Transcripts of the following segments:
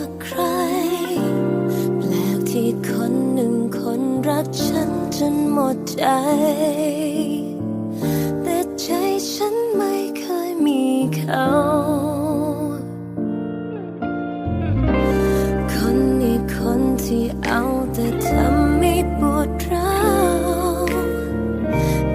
ก ฉันจนหมดใจ แต่ใจฉันไม่เคยมีเขา คนนี้คนที่เอาแต่ทำให้ปวดร้าว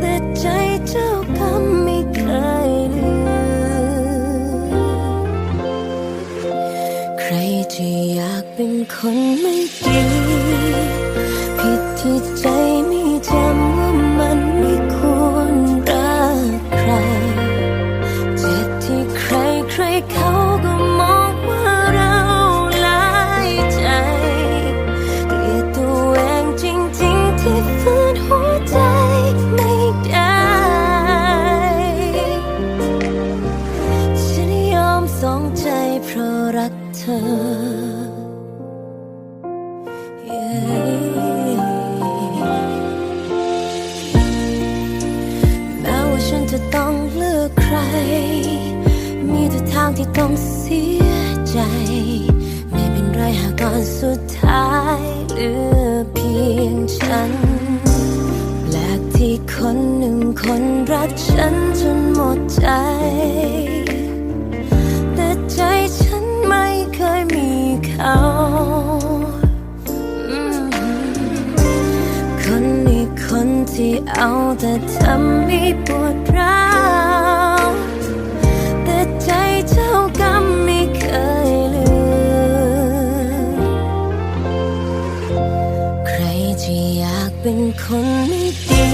แต่ใจเจ้ากรรมไม่เคยลืมใครที่อยากเป็นคนไม่ดี ผิดที่ใจ แม้ว่าฉันจะต้องเลือกใคร มีแต่ทางที่ต้องเสียใจ ไม่เป็นไรหากตอนสุดท้ายเหลือเพียงฉันแปลกที่คนหนึ่งคนรักฉันจนหมดใจ เอาแต่ทำให้ปวดร้าวแต่ใจเจ้ากรรมไม่เคยลืม ใครจะอยากเป็นคนไม่ดี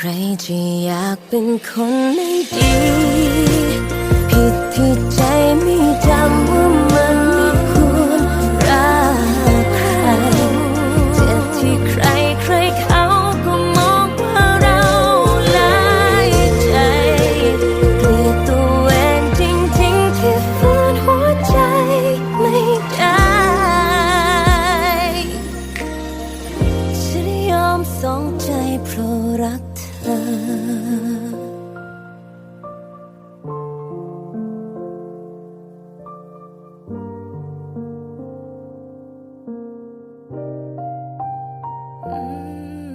ใครที่อยากเป็นคนไม่ดี ผิดที่ใจไม่จำว่ามันไม่ควรรักใครเจ็บที่ใครใครเขาก็มองว่าเราหลายใจ เกลียดตัวเองจริงๆที่ฝืนหัวใจไม่ได้ฉันยอมสองใจเพราะรัก เธอ